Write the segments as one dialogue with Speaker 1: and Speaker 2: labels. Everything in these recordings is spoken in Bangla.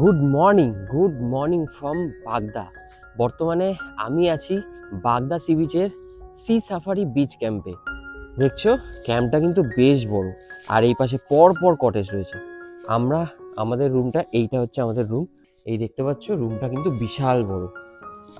Speaker 1: Good morning good morning from Bagda বর্তমানে আমি আছি বাগদা সি বিচের সি সাফারি বিচ ক্যাম্পে দেখছ ক্যাম্পটা কিন্তু বেশ বড়, আর এই পাশে পর পর কটেজ রয়েছে। আমরা, আমাদের রুমটা এইটা হচ্ছে আমাদের রুম এই দেখতে পাচ্ছ রুমটা কিন্তু বিশাল বড়।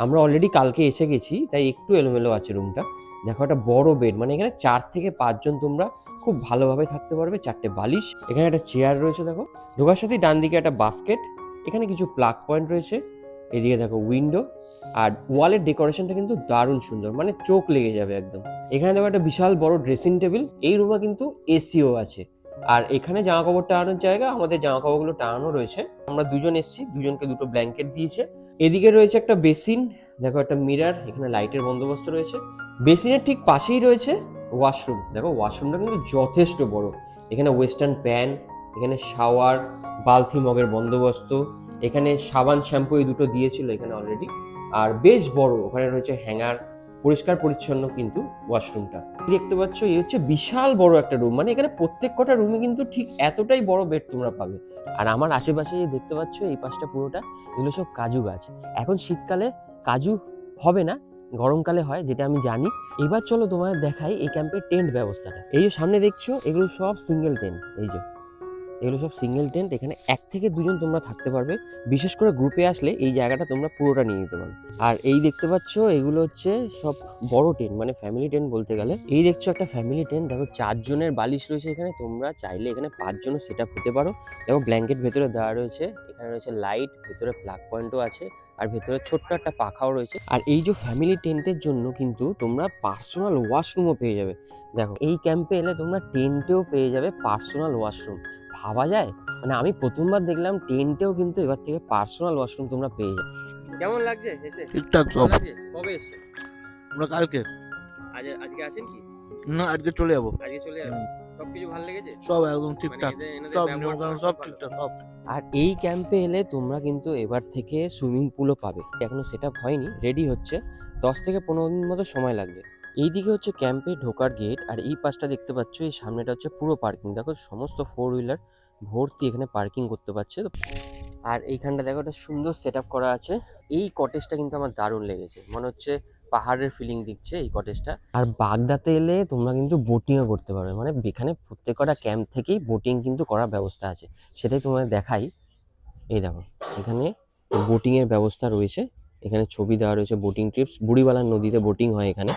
Speaker 1: আমরা অলরেডি কালকে এসে গেছি, তাই একটু এলোমেলো আছে রুমটা দেখো, একটা বড় বেড মানে এখানে চার থেকে পাঁচজন তোমরা খুব ভালোভাবে থাকতে পারবে। চারটে বালিশ, এখানে একটা চেয়ার রয়েছে, দেখো। ঢোকার সাথে ডান দিকে একটা বাস্কেট এখানে কিছু প্লাগ পয়েন্ট রয়েছে। এদিকে দেখো উইন্ডো আর ওয়ালের ডেকোরেশনটা কিন্তু দারুণ সুন্দর মানে চোখ লেগে যাবে একদম। এখানে দেখো একটা বিশাল বড় ড্রেসিং টেবিল এই রুমে কিন্তু এসিও আছে। আর এখানে জামা কাপড় টাঙানোর জায়গা, আমাদের জামা কাপড়গুলো টাঙানো রয়েছে। আমরা দুজন এসেছি, দুজনকে দুটো ব্ল্যাঙ্কেট দিয়েছে। এদিকে রয়েছে একটা বেসিন দেখো একটা মিরার এখানে লাইটের বন্দোবস্ত রয়েছে। বেসিনের ঠিক পাশেই রয়েছে ওয়াশরুম দেখো ওয়াশরুমটা কিন্তু যথেষ্ট বড়। এখানে ওয়েস্টার্ন প্যান এখানে শাওয়ার, বালতি, মগের বন্দোবস্ত, এখানে সাবান, শ্যাম্পু এই দুটো দিয়েছিল এখানে অলরেডি আর বেশ বড়, ওখানে রয়েছে হ্যাঙ্গার, পরিষ্কার পরিচ্ছন্ন কিন্তু ওয়াশরুমটা। দেখতে পাচ্ছ, এই হচ্ছে বিশাল বড় একটা রুম মানে এখানে প্রত্যেক কটা রুমে কিন্তু ঠিক এতটাই বড় বেড তোমরা পাবে। আর আমার আশেপাশে যে দেখতে পাচ্ছ, এই পাশটা পুরোটা, এগুলো সব কাজু গাছ। এখন শীতকালে কাজু হবে না, গরমকালে হয়, যেটা আমি জানি। এবার চলো তোমাদের দেখাই এই ক্যাম্পের টেন্ট ব্যবস্থাটা। এই যে সামনে দেখছ, এগুলো সব সিঙ্গেল টেন্ট এই যে। এগুলো সব সিঙ্গেল টেন্ট এখানে এক থেকে দুজন তোমরা থাকতে পারবে। বিশেষ করে গ্রুপে আসলে এই জায়গাটা তোমরা পুরোটা নিয়ে নিতে পারো। আর এই দেখতে পাচ্ছ, এগুলো হচ্ছে সব বড় টেন্ট মানে ফ্যামিলি টেন্ট বলতে গেলে। এই দেখছ একটা ফ্যামিলি টেন্ট দেখো চারজনের বালিশ রয়েছে এখানে। তোমরা চাইলে এখানে পাঁচজনও সেট আপ হতে পারো। দেখো ব্ল্যাঙ্কেট ভেতরে দেওয়া রয়েছে, এখানে রয়েছে লাইট ভেতরে প্লাগ পয়েন্টও আছে, আর ভেতরে ছোট্ট একটা পাখাও রয়েছে। আর এই যে ফ্যামিলি টেন্টের জন্য কিন্তু তোমরা পার্সোনাল ওয়াশরুমও পেয়ে যাবে। দেখো, এই ক্যাম্পে এলে তোমরা টেন্টেও পেয়ে যাবে পার্সোনাল ওয়াশরুম ভাবা যায়? মানে আমি প্রথমবার দেখলাম টেন্টেও কিন্তু এবার থেকে পার্সোনাল ওয়াশরুম তোমরা পেয়ে যাবে কেমন লাগছে এসে?
Speaker 2: ঠিকঠাক সব।
Speaker 1: কবে এসছে?
Speaker 2: আমরা কালকে।
Speaker 1: আজ আজকে আছেন কি?
Speaker 2: না আজকে চলে যাব।
Speaker 1: আজকে চলে সবকিছু ভালো লেগেছে?
Speaker 2: সব একদম ঠিকঠাক।
Speaker 1: মানে এনাদের
Speaker 2: সব ঠিকঠাক সব।
Speaker 1: আর এই ক্যাম্পে এলে তোমরা কিন্তু এবার থেকে সুইমিং পুলও পাবে। এখনও সেট হয়নি রেডি হচ্ছে। দশ থেকে পনেরো দিন মতো সময় লাগবে। এইদিকে হচ্ছে ক্যাম্পে ঢোকার গেট আর এই পাশটা দেখতে পাচ্ছ, এই সামনেটা হচ্ছে পুরো পার্কিং দেখো সমস্ত ফোর হুইলার ভর্তি এখানে পার্কিং করতে পারছে। তো আর এইখানটা দেখো একটা সুন্দর সেট করা আছে। এই কটেজটা কিন্তু আমার দারুণ লেগেছে। মনে হচ্ছে পাহাড়ের ফিলিং দিচ্ছে এই কটেজটা আর বাগদাতে এলে তোমরা কিন্তু বোটিংও করতে পারবে। মানে এখানে প্রত্যেকটা ক্যাম্প থেকেই বোটিং কিন্তু করার ব্যবস্থা আছে। সেটাই তোমাদের দেখাই। এই দেখো, এখানে বোটিং এর ব্যবস্থা রয়েছে। এখানে ছবি দেওয়া রয়েছে বোটিং ট্রিপস বুড়িবালার নদীতে বোটিং হয় এখানে।